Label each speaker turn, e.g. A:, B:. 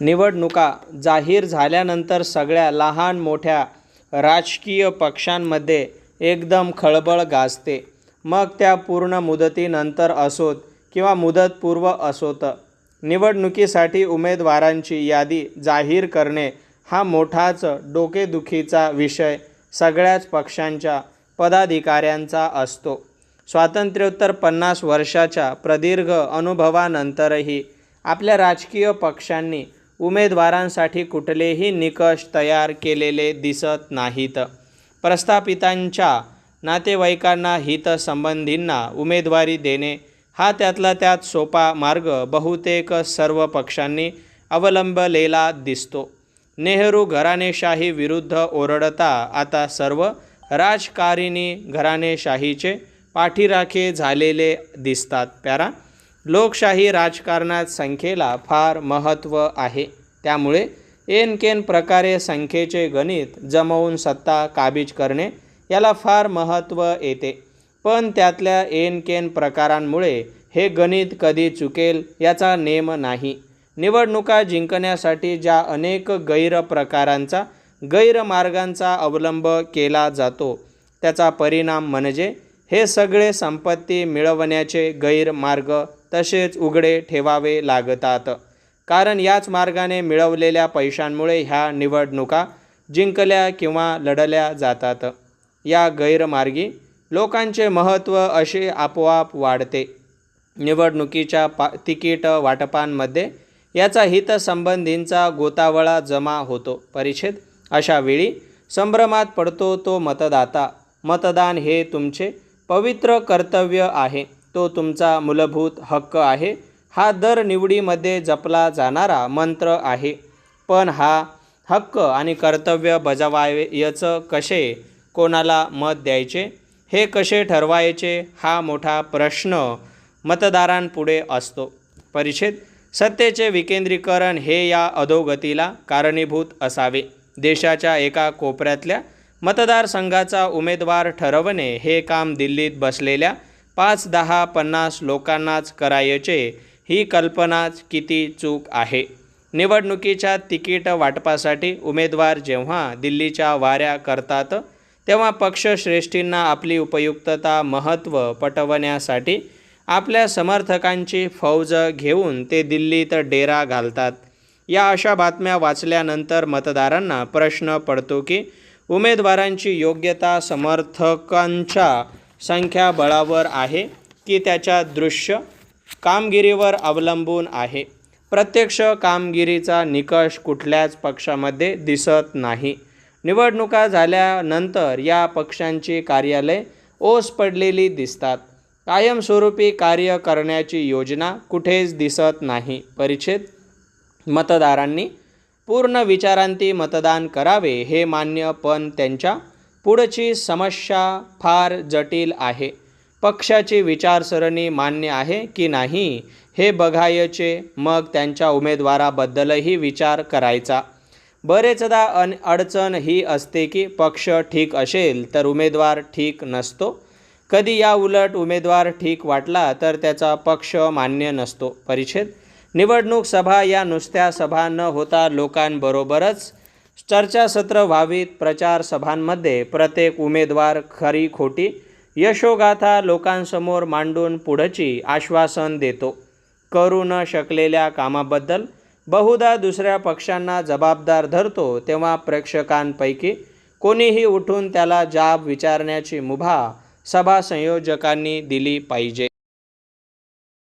A: निवडणुका जाहीर झाल्यानंतर सगळ्या लहान मोठ्या राजकीय पक्षांमध्ये एकदम खळबळ गाजते. मग त्या पूर्ण मुदतीनंतर असोत किंवा मुदतपूर्व असोत. निवडणुकीसाठी उमेदवारांची यादी जाहीर करणे हा मोठाच डोकेदुखीचा विषय सगळ्याच पक्षांच्या पदाधिकाऱ्यांचा असतो. स्वातंत्र्योत्तर पन्नास वर्षाच्या प्रदीर्घ अनुभवानंतरही आपल्या राजकीय पक्षांनी उमेदवारांसाठी कुठलेही निकष तयार केलेले दिसत नाहीत. प्रस्थापितांच्या नातेवाईकांना हितसंबंधींना उमेदवारी देणे हा त्यातला त्यात सोपा मार्ग बहुतेक सर्व पक्षांनी अवलंबलेला दिसतो. नेहरू घराणेशाही विरुद्ध ओरडता आता सर्व राजकारिणी घराणेशाहीचे पाठीराखे झालेले दिसतात. प्यारा लोकशाही राजकारणात संख्येला फार महत्त्व आहे. त्यामुळे एनकेन प्रकारे संख्येचे गणित जमवून सत्ता काबीज करणे याला फार महत्त्व येते. पण त्यातल्या एनकेन प्रकारांमुळे हे गणित कधी चुकेल याचा नेम नाही. निवडणुका जिंकण्यासाठी ज्या अनेक गैरप्रकारांचा गैरमार्गांचा अवलंब केला जातो त्याचा परिणाम म्हणजे हे सगळे संपत्ती मिळवण्याचे गैरमार्ग तसेच उघडे ठेवावे लागतात. कारण याच मार्गाने मिळवलेल्या पैशांमुळे ह्या निवडणुका जिंकल्या किंवा लढल्या जातात. या गैरमार्गी लोकांचे महत्त्व असे आपोआप वाढते. निवडणुकीच्या पा तिकीट वाटपांमध्ये याचा हितसंबंधींचा गोतावळा जमा होतो. परिच्छेद अशा वेळी संभ्रमात पडतो तो मतदाता. मतदान हे तुमचे पवित्र कर्तव्य आहे. तो तुमचा मूलभूत हक्क आहे. हा दर निवडीमध्ये जपला जाणारा मंत्र आहे. पण हा हक्क आणि कर्तव्य बजावायचं कसे? कोणाला मत द्यायचे? हे कसे ठरवायचे? हा मोठा प्रश्न मतदारांपुढे असतो. परिषद सत्तेचे विकेंद्रीकरण हे या अधोगतीला कारणीभूत असावे. देशाच्या एका कोपऱ्यातल्या मतदारसंघाचा उमेदवार ठरवणे हे काम दिल्लीत बसलेल्या पाच दहा पन्नास लोकांनाच करायचे ही कल्पनाच किती चूक आहे. निवडणुकीच्या तिकीट वाटपासाठी उमेदवार जेव्हा दिल्लीच्या वाऱ्या करतात तेव्हा पक्षश्रेष्ठींना आपली उपयुक्तता महत्त्व पटवण्यासाठी आपल्या समर्थकांची फौज घेऊन ते दिल्लीत डेरा घालतात. या अशा बातम्या वाचल्यानंतर मतदारांना प्रश्न पडतो की उमेदवारांची योग्यता समर्थकांच्या संख्याबळावर आहे की त्याच्या दृश्य कामगिरीवर अवलंबून आहे. प्रत्यक्ष कामगिरीचा निकष कुठल्याच पक्षामध्ये दिसत नाही. निवडणुका झाल्यानंतर या पक्षांची कार्यालय ओस पडलेली दिसतात. कायमस्वरूपी कार्य करण्याची योजना कुठेच दिसत नाही. परिच्छेद मतदारांनी पूर्ण विचारांती मतदान करावे हे मान्य पण त्यांच्या पुढची समस्या फार जटिल आहे. पक्षाची विचारसरणी मान्य आहे की नाही हे बघायचे मग त्यांच्या उमेदवाराबद्दलही विचार करायचा. बरेचदा अन अडचण ही असते की पक्ष ठीक असेल तर उमेदवार ठीक नसतो. कधी या उलट उमेदवार ठीक वाटला तर त्याचा पक्ष मान्य नसतो. परिच्छेद. निवडणूक सभा या नुसत्या सभा न होता लोकांबरोबरच चर्चासत्र व्हावीत प्रचार सभांमध्ये प्रत्येक उमेदवार खरी खोटी यशोगाथा लोकांसमोर मांडून पुढची आश्वासन देतो. करू न शकलेल्या कामाबद्दल बहुधा दुसऱ्या पक्षांना जबाबदार धरतो तेव्हा प्रेक्षकांपैकी कोणीही उठून त्याला जाब विचारण्याची मुभा सभा संयोजकांनी दिली पाहिजे.